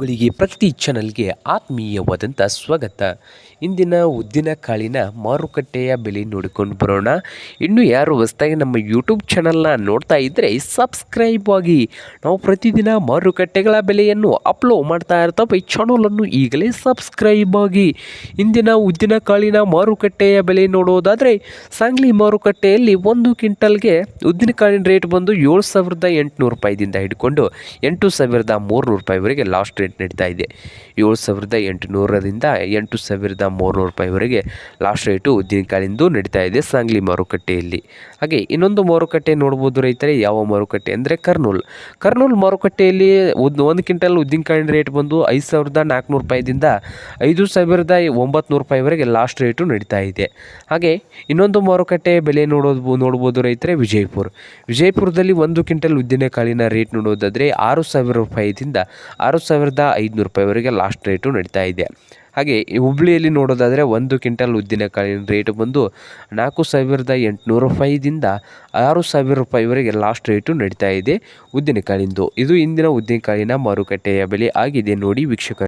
ಗಳಿಗೆ ಪ್ರತಿ ಚಾನಲ್ಗೆ ಆತ್ಮೀಯವಾದಂಥ ಸ್ವಾಗತ. ಇಂದಿನ ಉದ್ದಿನ ಕಾಳಿನ ಮಾರುಕಟ್ಟೆಯ ಬೆಲೆ ನೋಡಿಕೊಂಡು ಬರೋಣ. ಇನ್ನು ಯಾರು ಹೊಸದಾಗಿ ನಮ್ಮ ಯೂಟ್ಯೂಬ್ ಚಾನಲ್ನ ನೋಡ್ತಾ ಇದ್ದರೆ ಸಬ್ಸ್ಕ್ರೈಬ್ ಆಗಿ. ನಾವು ಪ್ರತಿದಿನ ಮಾರುಕಟ್ಟೆಗಳ ಬೆಲೆಯನ್ನು ಅಪ್ಲೋಡ್ ಮಾಡ್ತಾ ಇರ್ತಾವೆ ಈ ಚಾನಲನ್ನು ಈಗಲೇ ಸಬ್ಸ್ಕ್ರೈಬ್ ಆಗಿ. ಇಂದಿನ ಉದ್ದಿನ ಕಾಳಿನ ಮಾರುಕಟ್ಟೆಯ ಬೆಲೆ ನೋಡೋದಾದರೆ ಸಾಂಗ್ಲಿ ಮಾರುಕಟ್ಟೆಯಲ್ಲಿ ಒಂದು ಕ್ವಿಂಟಲ್ಗೆ ಉದ್ದಿನ ಕಾಳಿನ ರೇಟ್ ಬಂದು ಏಳು ಸಾವಿರದ ಎಂಟುನೂರು ರೂಪಾಯಿದಿಂದ ಹಿಡ್ಕೊಂಡು ಎಂಟು ಸಾವಿರದ ಮೂರುನೂರು ರೂಪಾಯಿವರೆಗೆ ಲಾಸ್ಟ್ ರೇಟ್ ನಡೀತಾ ಇದೆ. ಏಳು ಸಾವಿರದ ಎಂಟುನೂರರಿಂದ ಎಂಟು ಸಾವಿರದ ಮೂರುನೂರು ರೂಪಾಯಿವರೆಗೆ ಲಾಸ್ಟ್ ರೇಟು ಉದ್ದಿನಕಾಳಿಂದು ನಡೀತಾ ಇದೆ ಸಾಂಗ್ಲಿ ಮಾರುಕಟ್ಟೆಯಲ್ಲಿ. ಹಾಗೆ ಇನ್ನೊಂದು ಮಾರುಕಟ್ಟೆ ನೋಡ್ಬೋದು ರೈತರೆ, ಯಾವ ಮಾರುಕಟ್ಟೆ ಅಂದರೆ ಕರ್ನೂಲ್. ಕರ್ನೂಲ್ ಮಾರುಕಟ್ಟೆಯಲ್ಲಿ ಒಂದು ಒಂದು ಕ್ವಿಂಟಲ್ ಉದ್ದಿನಕಾಳಿನ ರೇಟ್ ಬಂದು ಐದು ಸಾವಿರದ ನಾಲ್ಕುನೂರು ರೂಪಾಯಿದಿಂದ ಐದು ಸಾವಿರದ ಒಂಬತ್ತು ರೂಪಾಯಿವರೆಗೆ ಲಾಸ್ಟ್ ರೇಟು ನಡೀತಾ ಇದೆ. ಹಾಗೆ ಇನ್ನೊಂದು ಮಾರುಕಟ್ಟೆ ಬೆಲೆ ನೋಡೋದು, ನೋಡ್ಬೋದು ರೈತರೆ, ವಿಜಯಪುರ. ವಿಜಯಪುರದಲ್ಲಿ ಒಂದು ಕ್ವಿಂಟಲ್ ಉದ್ದಿನಕಾಳಿನ ರೇಟ್ ನೋಡೋದಾದರೆ ಆರು ಸಾವಿರ ರೂಪಾಯಿದಿಂದ ಆರು ಸಾವಿರದ ಐದುನೂರು ರೂಪಾಯಿವರೆಗೆ ಲಾಸ್ಟ್ ರೇಟು ನಡೀತಾ ಇದೆ. ಹಾಗೆ ಹುಬ್ಳಿಯಲ್ಲಿ ನೋಡೋದಾದರೆ ಒಂದು ಕ್ವಿಂಟಲ್ ಉದ್ದಿನಕಾಳಿನ ರೇಟು ಬಂದು ನಾಲ್ಕು ಸಾವಿರದ ಎಂಟುನೂರು ರೂಪಾಯಿದಿಂದ ಆರು ಸಾವಿರ ರೂಪಾಯಿವರೆಗೆ ಲಾಸ್ಟ್ ರೇಟು ನಡೀತಾ ಇದೆ ಉದ್ದಿನಕಾಳಿಂದು. ಇದು ಇಂದಿನ ಉದ್ದಿನಕಾಳಿನ ಮಾರುಕಟ್ಟೆಯ ಬೆಲೆ ಆಗಿದೆ ನೋಡಿ ವೀಕ್ಷಕ